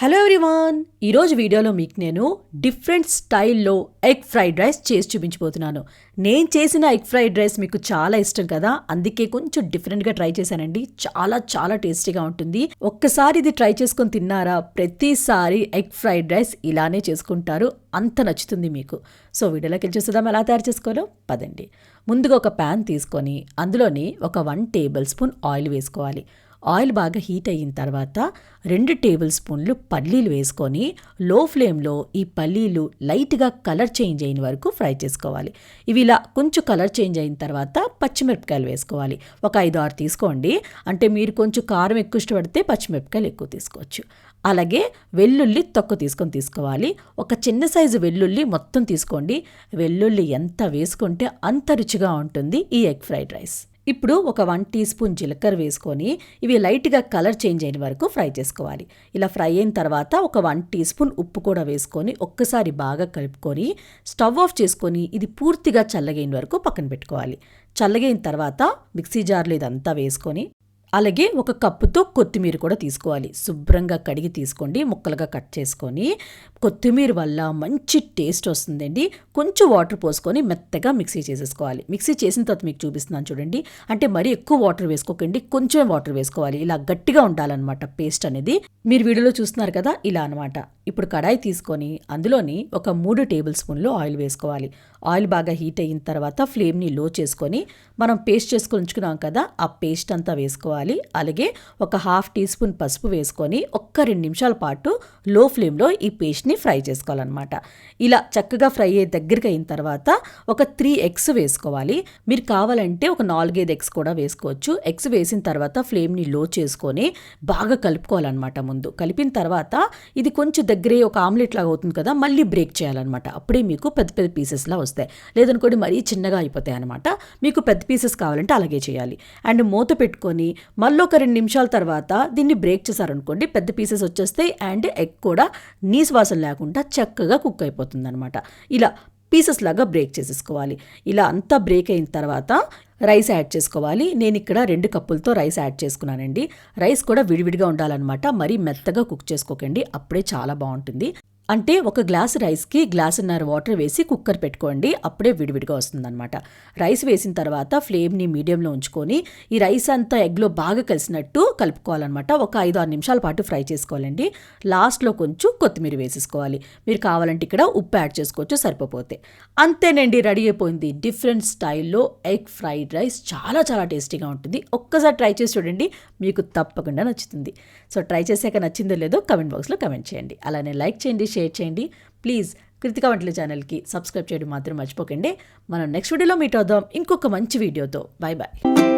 Hello everyone. ఈరోజు వీడియోలో మీకు నేను డిఫరెంట్ స్టైల్లో ఎగ్ ఫ్రైడ్ రైస్ చేసి చూపించబోతున్నాను. నేను చేసిన ఎగ్ ఫ్రైడ్ రైస్ మీకు చాలా ఇష్టం కదా? అందుకే కొంచెం డిఫరెంట్గా ట్రై చేశానండి. చాలా చాలా టేస్టీగా ఉంటుంది. ఒక్కసారి ఇది ట్రై చేసుకొని తిన్నారా? ప్రతిసారి ఎగ్ ఫ్రైడ్ రైస్ ఇలానే చేసుకుంటారు. అంత నచ్చుతుంది మీకు. సో వీడియోలోకి వెళ్ళి చూసేద్దాం. ఎలా తయారు చేసుకోవాలో? పదండి. ముందుగా ఒక ప్యాన్ తీసుకొని అందులోని ఒక వన్ టేబుల్ స్పూన్ ఆయిల్ వేసుకోవాలి. ఆయిల్ బాగా హీట్ అయిన తర్వాత రెండు టేబుల్ స్పూన్లు పల్లీలు వేసుకొని లో ఫ్లేమ్లో ఈ పల్లీలు లైట్గా కలర్ చేంజ్ అయిన వరకు ఫ్రై చేసుకోవాలి. ఇవి ఇలా కొంచెం కలర్ చేంజ్ అయిన తర్వాత పచ్చిమిరపకాయలు వేసుకోవాలి. ఒక ఐదు ఆరు తీసుకోండి. అంటే మీరు కొంచెం కారం ఎక్కువ ఇష్టపడితే పచ్చిమిరపకాయలు ఎక్కువ తీసుకోవచ్చు. అలాగే వెల్లుల్లి తొక్క తీసుకొని తీసుకోవాలి. ఒక చిన్న సైజు వెల్లుల్లి మొత్తం తీసుకోండి. వెల్లుల్లి ఎంత వేసుకుంటే అంత రుచిగా ఉంటుంది ఈ ఎగ్ ఫ్రైడ్ రైస్. ఇప్పుడు ఒక వన్ టీ స్పూన్ జీలకర్ర వేసుకొని ఇవి లైట్గా కలర్ చేంజ్ అయిన వరకు ఫ్రై చేసుకోవాలి. ఇలా ఫ్రై అయిన తర్వాత ఒక వన్ టీ స్పూన్ ఉప్పు కూడా వేసుకొని ఒక్కసారి బాగా కలుపుకొని స్టవ్ ఆఫ్ చేసుకొని ఇది పూర్తిగా చల్లగైన వరకు పక్కన పెట్టుకోవాలి. చల్లగైన తర్వాత మిక్సీ జార్లో ఇదంతా వేసుకొని అలాగే ఒక కప్పుతో కొత్తిమీర కూడా తీసుకోవాలి. శుభ్రంగా కడిగి తీసుకోండి. ముక్కలుగా కట్ చేసుకొని కొత్తిమీర వల్ల మంచి టేస్ట్ వస్తుందండి. కొంచెం వాటర్ పోసుకొని మెత్తగా మిక్సీ చేసేసుకోవాలి. మిక్సీ చేసిన తర్వాత మీకు చూపిస్తున్నాను చూడండి. అంటే మరీ ఎక్కువ వాటర్ వేసుకోకండి. కొంచెం వాటర్ వేసుకోవాలి. ఇలా గట్టిగా ఉండాలన్నమాట పేస్ట్ అనేది. మీరు వీడియోలో చూస్తున్నారు కదా ఇలా అనమాట ఇప్పుడు కడాయి తీసుకొని అందులోని ఒక మూడు టేబుల్ స్పూన్లు ఆయిల్ వేసుకోవాలి. ఆయిల్ బాగా హీట్ అయిన తర్వాత ఫ్లేమ్ని లో చేసుకొని మనం పేస్ట్ చేసుకొని ఉంచుకున్నాం కదా ఆ పేస్ట్ అంతా వేసుకోవాలి. అలాగే ఒక హాఫ్ టీ స్పూన్ పసుపు వేసుకొని ఒక ఒక్క రెండు నిమిషాల పాటు లో ఫ్లేమ్లో ఈ పేస్ట్ని ఫ్రై చేసుకోవాలన్నమాట. ఇలా చక్కగా ఫ్రై అయ్యే దగ్గరికి అయిన తర్వాత ఒక త్రీ ఎగ్స్ వేసుకోవాలి. మీరు కావాలంటే ఒక నాలుగైదు ఎగ్స్ కూడా వేసుకోవచ్చు. ఎగ్స్ వేసిన తర్వాత ఫ్లేమ్ని లో చేసుకొని బాగా కలుపుకోవాలన్నమాట ముందు. కలిపిన తర్వాత ఇది కొంచెం దగ్గరే ఒక ఆమ్లెట్ లాగా అవుతుంది కదా మళ్ళీ బ్రేక్ చేయాలన్నమాట. అప్పుడే మీకు పెద్ద పెద్ద పీసెస్లా వస్తాయి. లేదనుకోండి మరీ చిన్నగా అయిపోతాయి అనమాట మీకు పెద్ద పీసెస్ కావాలంటే అలాగే చేయాలి. అండ్ మూత పెట్టుకొని మళ్ళీ ఒక రెండు నిమిషాల తర్వాత దీన్ని బ్రేక్ చేశారనుకోండి పెద్ద పీసెస్ వచ్చేస్తాయి అండ్ ఎగ్ కూడా నీసు వాసన లేకుండా చక్కగా కుక్ అయిపోతుంది అనమాట ఇలా పీసెస్ లాగా బ్రేక్ చేసేసుకోవాలి. ఇలా అంతా బ్రేక్ అయిన తర్వాత రైస్ యాడ్ చేసుకోవాలి. నేను ఇక్కడ రెండు కప్పులతో రైస్ యాడ్ చేసుకున్నానండి. రైస్ కూడా విడివిడిగా ఉండాలన్నమాట. మరీ మెత్తగా కుక్ చేసుకోకండి. అప్పుడే చాలా బాగుంటుంది. అంటే ఒక గ్లాస్ రైస్కి గ్లాసున్నర వాటర్ వేసి కుక్కర్ పెట్టుకోండి అప్పుడే విడివిడిగా వస్తుందన్నమాట. రైస్ వేసిన తర్వాత ఫ్లేమ్ని మీడియంలో ఉంచుకొని ఈ రైస్ అంతా ఎగ్లో బాగా కలిసినట్టు కలుపుకోవాలన్నమాట. ఒక ఐదు ఆరు నిమిషాల పాటు ఫ్రై చేసుకోవాలండి. లాస్ట్లో కొంచెం కొత్తిమీర వేసేసుకోవాలి. మీరు కావాలంటే ఇక్కడ ఉప్పు యాడ్ చేసుకోవచ్చు సరిపోతే. అంతేనండి రెడీ అయిపోయింది. డిఫరెంట్ స్టైల్లో ఎగ్ ఫ్రైడ్ రైస్ చాలా చాలా టేస్టీగా ఉంటుంది. ఒక్కసారి ట్రై చేసి చూడండి మీకు తప్పకుండా నచ్చుతుంది. సో ట్రై చేశాక నచ్చిందో లేదో కమెంట్ బాక్స్లో కమెంట్ చేయండి. అలానే లైక్ చేయండి షేర్ చేయండి. ప్లీజ్ కృతిక వంటల ఛానల్కి సబ్స్క్రైబ్ చేయడం మాత్రం మర్చిపోకండి. మనం నెక్స్ట్ వీడియోలో మీట్ అవుదాం. ఇంకొక మంచి వీడియోతో. Bye bye